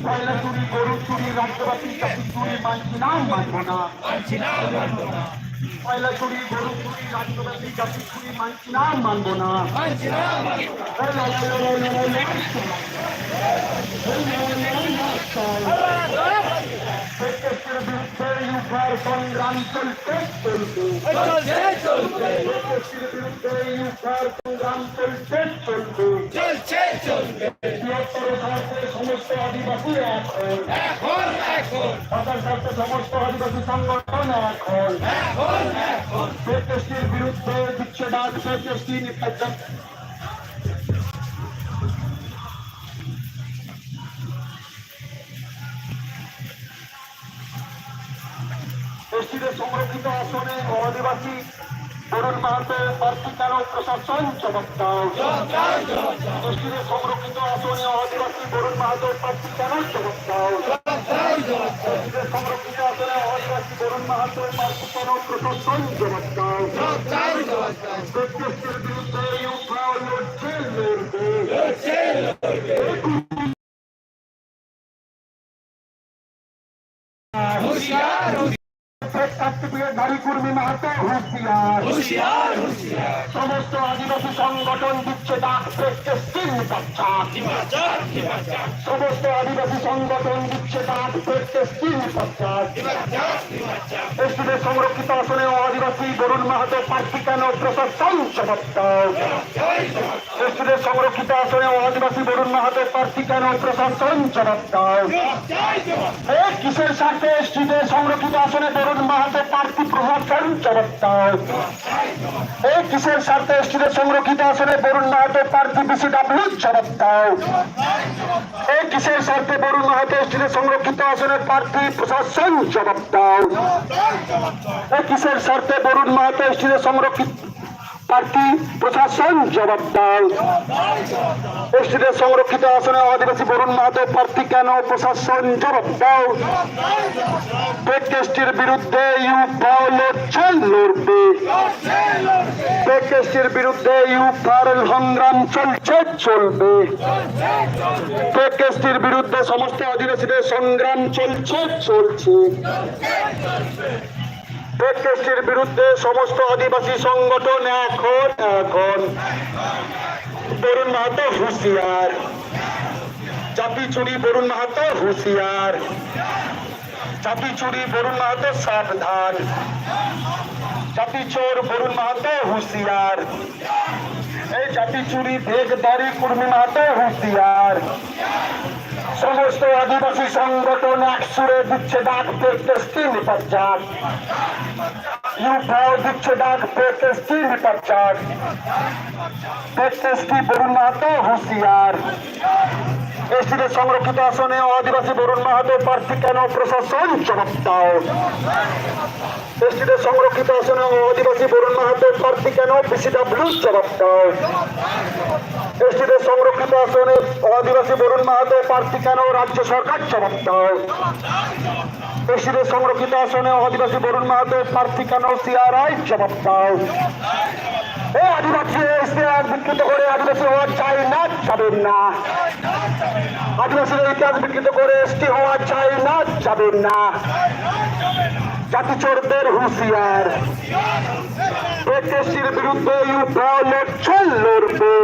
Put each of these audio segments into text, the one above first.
পয়লা চুরি গরু চুরি রাজ্যবাসী চাকরি চুরি মানছি না মানবো না পয়লা চুরি গরু চুরি রাজ্যবাসী চাকরি চুরি মানছি না মানবো না ইউকার সংগ্রাম চলতে চলবে চলবে বিরুদ্ধে ইউকার সংগ্রাম চলতে চলবে চলছে চলবে বৃহত্তর ভারতের সমস্ত আদিবাসী এখন। এখন এখন। সাঁতার কাটতে সমস্ত আদিবাসী সংগঠন এখন। এখন এখন। বিরুদ্ধে ডাক নির্বাচন দেশটিতে সংরক্ষিত আসনে আদিবাসী তরুণ মাহাতো প্রার্থী কেন প্রশাসন দাও দেশটিতে সংরক্ষিত আসনে আদিবাসী তরুণ মাহাতো প্রার্থী জবাব দাও দেশটিতে সংরক্ষিত আসনে আদিবাসী তরুণ মাহাতো প্রার্থী কেন প্রশাসন জবাব দাও বিরুদ্ধে হুশিয়ার। সার্টিফিকেট নারী কর্মী মাহাতো হুঁশিয়ার। হুশিয়ার হুশিয়ার। সমস্ত আদিবাসী সংগঠন দিচ্ছে ডাক সমস্ত আদিবাসী সংগঠন দিচ্ছে ডাক প্রেসক্রিপশন পশ্চাৎ দেশটিতে সংরক্ষিত আসনে আদিবাসী বরুণ মাহাতো প্রার্থী কেন প্রশাসন দাও দেশটিতে সংরক্ষিত আসনে আদিবাসী বরুণ মাহাতো প্রার্থী কেন প্রশাসন এ কিসের স্বার্থে এসটিতে সংরক্ষিত আসনে বরুণ মাহাতো প্রার্থী প্রশাসন জবাব এই কিসের স্বার্থে এসটিতে সংরক্ষিত আসনে বরুণ মাহাতো প্রার্থী বিসিডাব্লিউ জবাব এই কিসের স্বার্থে বরুণ মাহাতো এসটিতে সংরক্ষিত আসনের প্রার্থী প্রশাসন জবাব দাও। কিসের স্বার্থে বরুণ মাহাতো এসটিতে সংরক্ষিত প্রার্থী প্রশাসন জবাব দাও। সংরক্ষিত আসনে আদিবাসী বরুণ মাহাতো প্রার্থী কেন প্রশাসন জবাব দাও। পেটেস্টির বিরুদ্ধে ইউ লড়ছে লড়বে। পেটেস্টির বিরুদ্ধে ইউ সংগ্রাম চলছে, চলবে। পেটেস্টির বিরুদ্ধে সমস্ত আদিবাসীদের সংগ্রাম চলছে চলছে। পেটেস্টির বিরুদ্ধে সমস্ত আদিবাসী সংগঠন এখন এখন বরুণ মাহাতো হুঁশিয়ার। চাপি চুরি বরুণ মাহাতো হুঁশিয়ার। চাপি চুরি বরুণ মাহাতো সাবধান। চাপি চোর বরুণ মাহাতো হুঁশিয়ার। এই চাপি চুরি ভেগদারি কুর্মী মাহাতো হুঁশিয়ার। সমস্ত আদিবাসী সংগঠন এক সুরে দিচ্ছে ডাক প্রোটেস্টি নিপাচার ইউফাও দিচ্ছে ডাক প্রোটেস্টি নিপাচার প্রোটেস্টি বরুণ মাহাতো হুঁশিয়ার। এসটিতে সংরক্ষিত আসনে আদিবাসী বরুণ মাহাতো প্রার্থী কেন প্রশাসন জবাব দাও? এসটিতে সংরক্ষিত আসনে আদিবাসী বরুণ মাহাতো প্রার্থী কেন জবাব দাও? এসটিতে সংরক্ষিত আসনে আদিবাসী বরুণ মাহাতো, প্রার্থী কেন রাজ্য সরকার দাও এসটিতে সংরক্ষিত আসনে আদিবাসী বরুণ মাহাতো, প্রার্থী কেন সিআরআই জবাব দাও এ আদিবাসী ইতিহাস বিকৃত করে আদিবাসী হওয়া চাই না, যাবেন না। আদিবাসীদের ইতিহাস বিকৃত করে এসটি হওয়া চাই না, যাবেন না। জাতি চোরদের হুঁশিয়ার। ব্রিটিশের বিরুদ্ধে ইউফাও লড়ছে লড়বে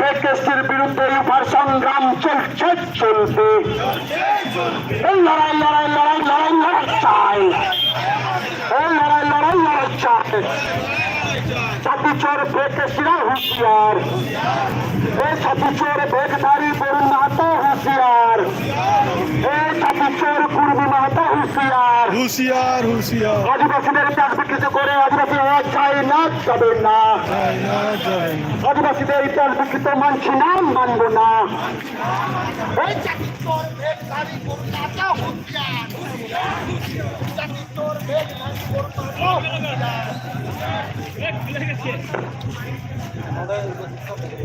বেকেশির বিরুদ্ধে ইউফার সংগ্রাম চলছে, চলবে। এই লড়াই লড়াই লড়াই লড়াই লড়াই চাই। এই লড়াই লড়াই লড়াই চাই। জাতি চোর ব্রিটিশরা হুঁশিয়ার। এ জাতি চোর বেগধারী বরুণ মাহাতো হুঁশিয়ার। এ জাতি চোর কুর্মী মাহাতো হুঁশিয়ার। হুঁশিয়ার হুঁশিয়ার। আদিবাসীদের চাকরি কিছু করে আদিবাসী চাই না যাবে না। যাই না যাই না। আদিবাসীদের ইতিহাস বিকৃত মানছি না মানব না।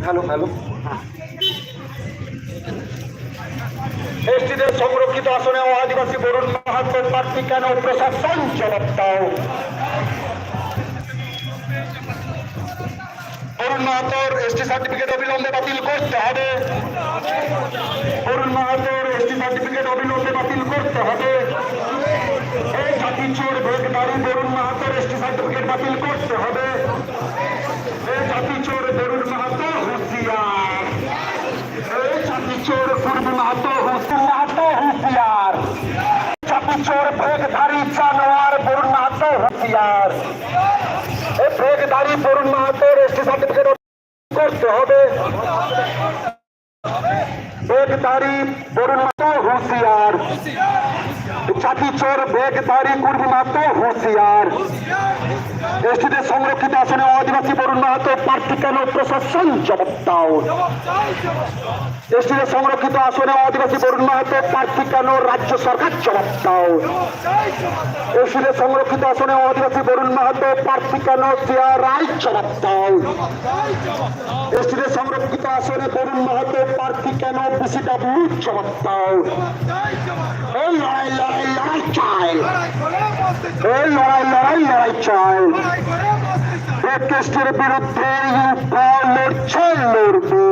Hello hello. এসটিতে সংরক্ষিত আসনে আদিবাসী বরুণ মাহাত্ম প্রার্থী কেন প্রশাসন জবাব দাও? বরুণ মাহাতোর এসটি সার্টিফিকেট অবিলম্বে বাতিল করতে হবে। বরুণ মাহাতোর এসটি সার্টিফিকেট অবিলম্বে বাতিল করতে হবে। এই জাতি চোর বেগদারি বরুণ মাহাতোর এসটি সার্টিফিকেট বাতিল করতে হবে। এই জাতি চোর মাহাতো হুঁশিয়ার। মাহাতো হুসিন মাহাতো হুঁশিয়ার। জাতি চোর বেগধারী জানোয়ার বরুণ মাহাতো হুঁশিয়ার। বেগধারী বরুণ মাহাতোর এসটি সার্টিফিকেট করতে হবে। বেগদারি বরুণ হুঁশিয়ার জাতি চোর বেগদারি কুর্মী মাহাতো হুঁশিয়ার। এসটিতে সংরক্ষিত আসনে আদিবাসী, বরুণ মাহাতো প্রার্থী কেন, প্রশাসন জবাব দাও। সংরক্ষিত আসনে আদিবাসী, বরুণ মাহাতো প্রার্থী কেন, রাজ্য সরকার জবাব দাও। সংরক্ষিত আসনে আদিবাসী, বরুণ মাহাতো প্রার্থী কেন সিয়া রায় জবাব দাও। সংরক্ষিত আসনে বরুণ মাহাতো প্রার্থী কেন, বিসিডাব্লিউ জবাব এই লড়াই লড়াই চাই এই লড়াই লড়াই লড়াই চাই ব্রেকেস্টের বিরুদ্ধে ইউপা লড়ছে লড়বে।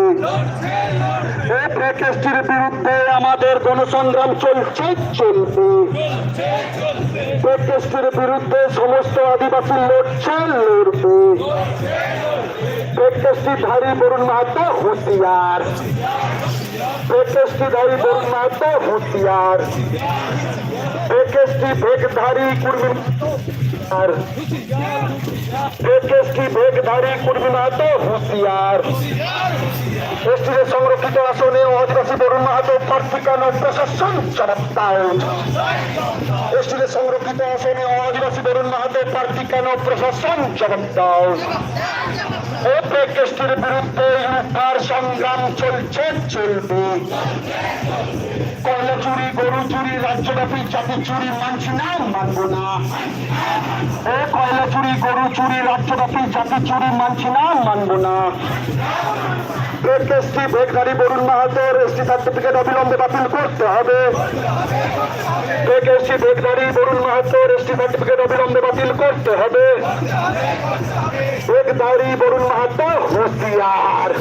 এই ব্রেকেস্টের বিরুদ্ধে আমাদের গণসংগ্রাম চলছে। চলবে ব্রেকেস্টের বিরুদ্ধে সমস্ত আদিবাসী লড়ছে লড়বে ব্রেকেস্টিধারী বরুণ মাহাতো হুঁশিয়ার। বরুণ মাহাতো হুঁশিয়ার। ব্রেকেস্টি বেগধারী কুর্মী আর ব্রেকেস্টি বেগধারী কুর্মী মাহাতো হুঁশিয়ার। এসটিতে সংরক্ষিত আসনে আদিবাসী বরুণ মাহাতো প্রার্থী কেন প্রশাসন এসটিতে সংরক্ষিত আসনে আদিবাসী বরুণ মাহাতো প্রার্থী কেন প্রশাসন জবাব দাও দেশটির বিরুদ্ধে ইউপার সংগ্রাম চলছে চলবে। কয়লা চুরি, গরু চুরি, রাজ্যব্যাপী জাতি চুরি মানছি না মানবো না। এ কয়লা চুরি, গরু চুরি, রাজ্যব্যাপী জাতি চুরি মানছি না মানবো না। এসটি বরুণ মাহাতোর এসটি সার্টিফিকেট অবিলম্বে বাতিল করতে হবে। এসটি বরুণ এসটি সার্টিফিকেট অবিলম্বে বাতিল করতে হবে। বেগধারী বরুণ মাহাতো, হুঁশিয়ার।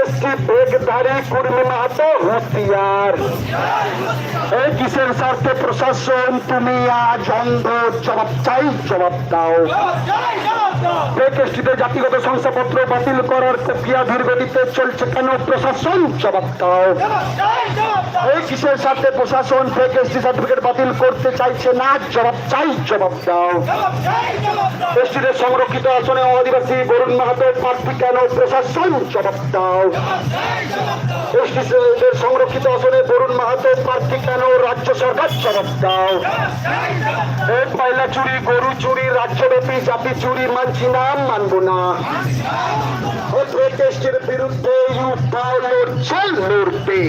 এসটি বেগধারী কুর্মী মাহাতো হুঁশিয়ার। এই কিসের স্বার্থে প্রশাসন, তুমি আজ জবাব চাই, জবাব দাও। প্রেকেষ্টিতে জাতিগত শংসাপত্র বাতিল করার প্রক্রিয়া ধীর চলছে কেন প্রশাসন? জবাব দাও। এই কিসের সাথে প্রশাসন প্রেকেষ্টি সার্টিফিকেট বাতিল করতে চাইছে না? জবাব চাই, জবাব দাও। এসটিতে সংরক্ষিত আসনে আদিবাসী বরুণ মাহাতো প্রার্থী কেন প্রশাসন? জবাব দাও। এসটিদের সংরক্ষিত আসনে বরুণ মাহাতো, প্রার্থী কেন? রাজ্য সরকার জবাব দাও। পয়লা চুরি, গরু চুরি, রাজ্যব্যাপী জাতি চুরি মানছি না, মানবো না। এই প্রটেস্টের বিরুদ্ধে ইউপা লড়ছে, লড়বে।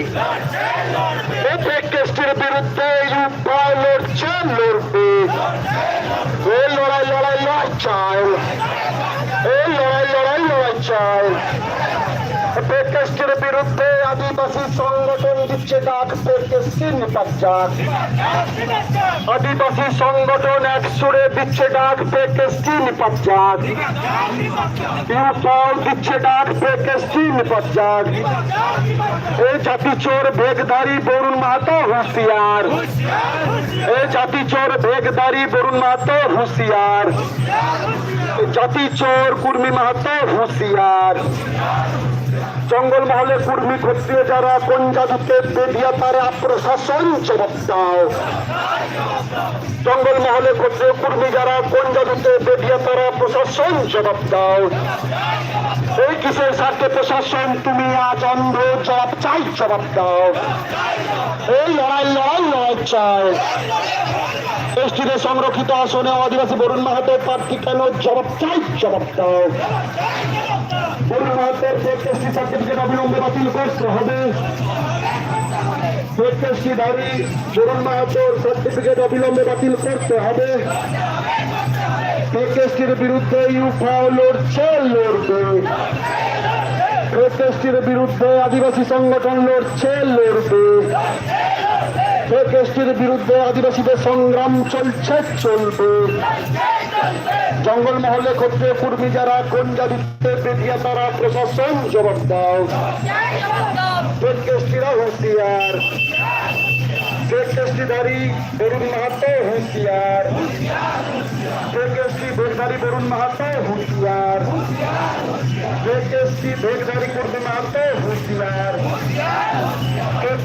এই প্রটেস্টের বিরুদ্ধে ইউপা লড়ছে, লড়বে। লড়াই লড়াই লড়াই চাই প্রটেস্টের বিরুদ্ধে আদিবাসী সংগঠন দিচ্ছে ডাক প্রটেস্টের নিপাচার আদিবাসী সংগঠন এক সুরে দিচ্ছে ডাক পেকেস্টি নিপাচার ইউপাল দিচ্ছে ডাক পেকেস্টি নিপাচার এই জাতি চোর বেগদারি বরুণ মাহাতো, হুঁশিয়ার। এই জাতি চোর বেগদারি বরুণ মাহাতো, হুঁশিয়ার। জাতি চোর, কুর্মী মাহাতো, হুঁশিয়ার। জঙ্গল মহলে কুর্মী ক্ষত্রিয় যারা জাদুতে বেদিয়া তারা প্রশাসন দাও। জঙ্গল মহলে ক্ষত্রিয় কুর্মী যারা জাদুতে বেদিয়া তারা প্রশাসন দাও। এই কিসের স্বার্থে প্রশাসন, তুমি আজ অন্ধ, জবাব চাই, জবাব দাও। এই লড়াই লড়াই লড়াই চাই। এসটিতে সংরক্ষিত আসনে আদিবাসী বরুণ মাহাতো প্রার্থী কেন? জবাব চাই, জবাব দাও। সার্টিফিকেট অবিলম্বে বাতিল করতে হবে। প্রত্যেকটি দাবি বরুণ মাহাতোর সার্টিফিকেট অবিলম্বে বাতিল করতে হবে। প্রত্যেকটির বিরুদ্ধে ইউফা লড়ছে, লড়বে। প্রত্যেকটির বিরুদ্ধে আদিবাসী সংগঠন লড়ছে, লড়বে। কেসটির বিরুদ্ধে আদিবাসীদের সংগ্রাম চলছে চলবে। জঙ্গলমহলে ক্ষত্রিয় কুর্মী যারা কোন জাতিতে বেদিয়া তারা প্রশাসন জবাব দাও। কেসটিরা হুঁশিয়ার। ফেক বরুণ মাহাতো, হুঁশিয়ার। ফেক বেগধারী বরুণ মাহাতো, হুঁশিয়ার। ফেক বেগধারী কুর্মী মাহাতো, হুঁশিয়ার। ফেক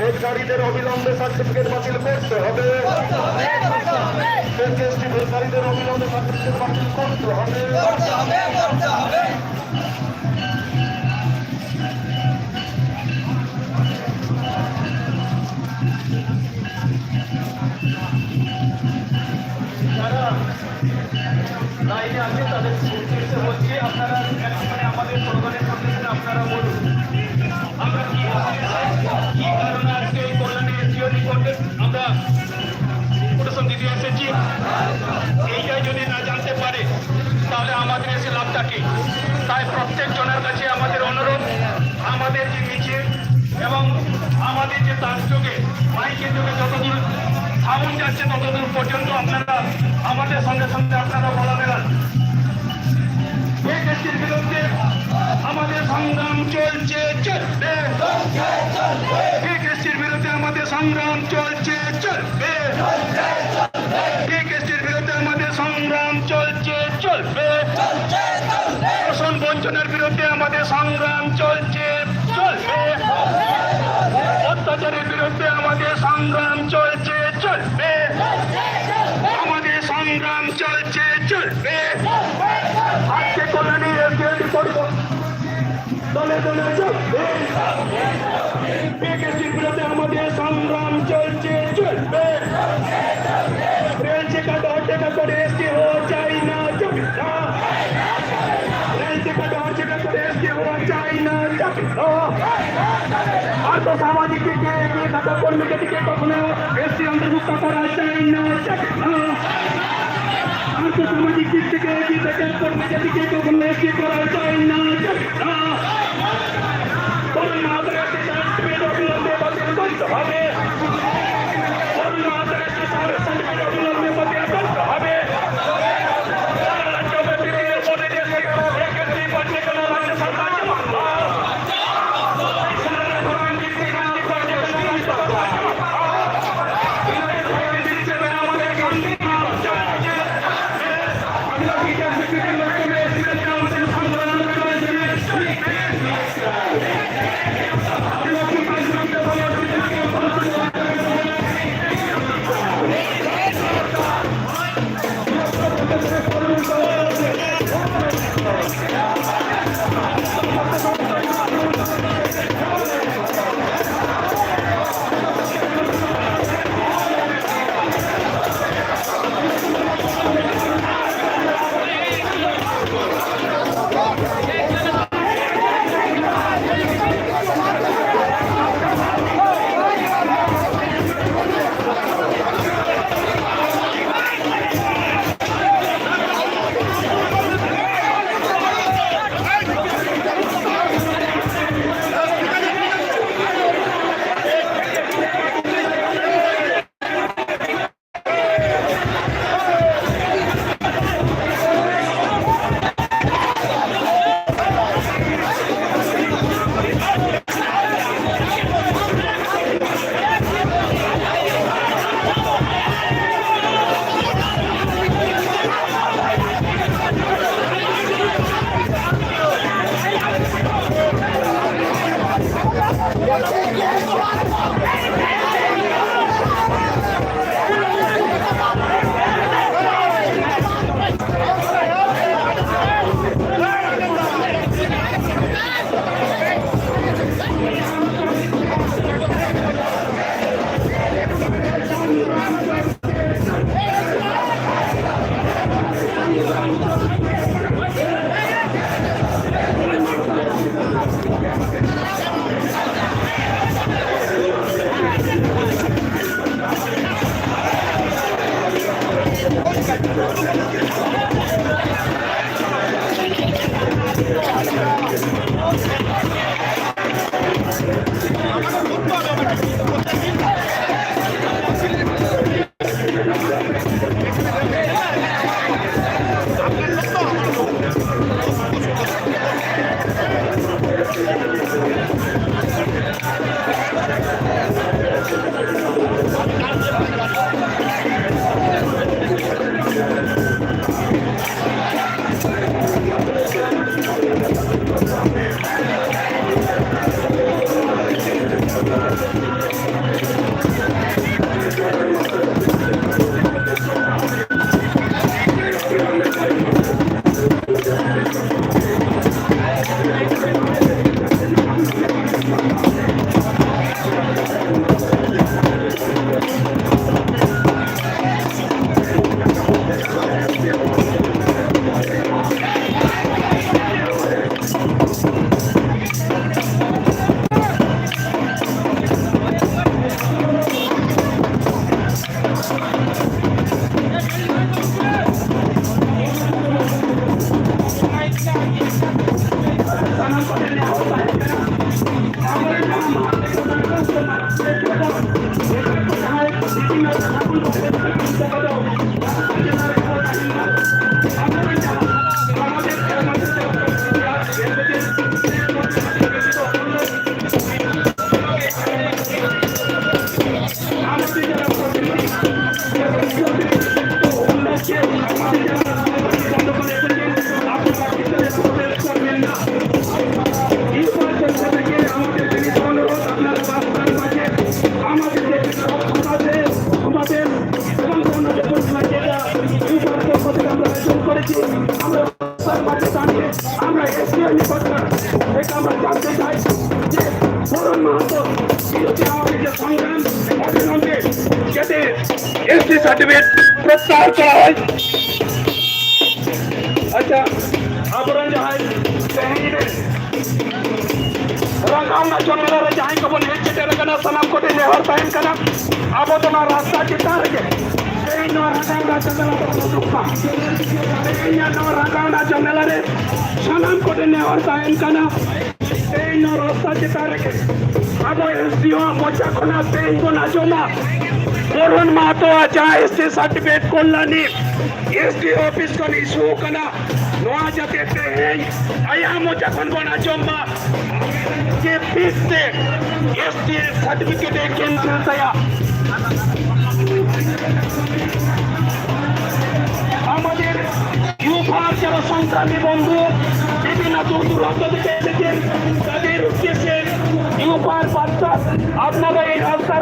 বেগধারীদের অবিলম্বে সার্টিফিকেট বাতিল করতে হবে। ফেক বেগধারীদের অবিলম্বে সার্টিফিকেট বাতিল করতে হবে। যে তার যোগে। মাইকের যোগে যতদূর সাউন্ড যাচ্ছে, ততদূর পর্যন্ত আপনারা আমাদের সঙ্গে সঙ্গে আপনারা বলা বেড়ান। এই বিরুদ্ধে আমাদের সংগ্রাম চলছে, চলবে দেশের বিরুদ্ধে আমাদের সংগ্রাম চলছে, চলবে। দেশের বিরুদ্ধে আমাদের সংগ্রাম চলছে, চলবে। শোষণ বঞ্চনের বিরুদ্ধে আমাদের সংগ্রাম চলছে, চলবে। অত্যাচারের বিরুদ্ধে আমাদের সংগ্রাম চলছে, চলবে। আমাদের সংগ্রাম চলছে, চলবে। আজকে কল্যাণী করব দলে দলে চলবে। বিরুদ্ধে আমাদের সংগ্রাম চলছে, চলবে। রেল টিকা দর টিকা করে আর্থ সামাজিক দিকে এগিয়ে থাকা কর্মীকে দিকে কখনো এসটি অন্তর্ভুক্ত করা যায় না। সামাজিক দিক থেকে এগিয়ে থাকা কর্মীকে দিকে কখনো এসি করা যায় না। যাবে আমরা এসিও নিকটটা এটা আমরা জানতে চাই যে বরুণ মাহাতো বিরোধী আমাদের যে সংগ্রাম অবিলম্বে যাতে এসটি সার্টিফিকেট প্রত্যাহার করা হয় अच्छा आबरण जो है कहीं में रंगावना चोमेला रे जहां को बोले चटे रगना सलाम कोटे ने हर टाइम कना अब तो ना रास्ता चिता रे कहीं नो रंगावना चोमेला तो दुखा कहीं नो रंगावना चोमेला रे সালাম করে নেওয়ার দায়নখানা এই রাস্তা যেটা রেখে আবার এসডিও মোচাখোনা বেঙ্গনা জমা। বরুণ মাহাতো যা আচ্ছা, এসছে সার্টিফিকেট কল্যাণী এসডি অফিস কোন ইস্যু কানা। নোয়া যাতে তেহেই আয়া মোচাখন বনা জমা। যে পিস সে এসডি সার্টিফিকেট কেন্দ্র তয়া। ইউফার যারা সংগ্রামী বন্ধু। বিভিন্ন দূর দূরান্ত থেকে এসেছেন। তাদের উদ্দেশ্যে ইউপার বার্তা আপনারা এই রাস্তার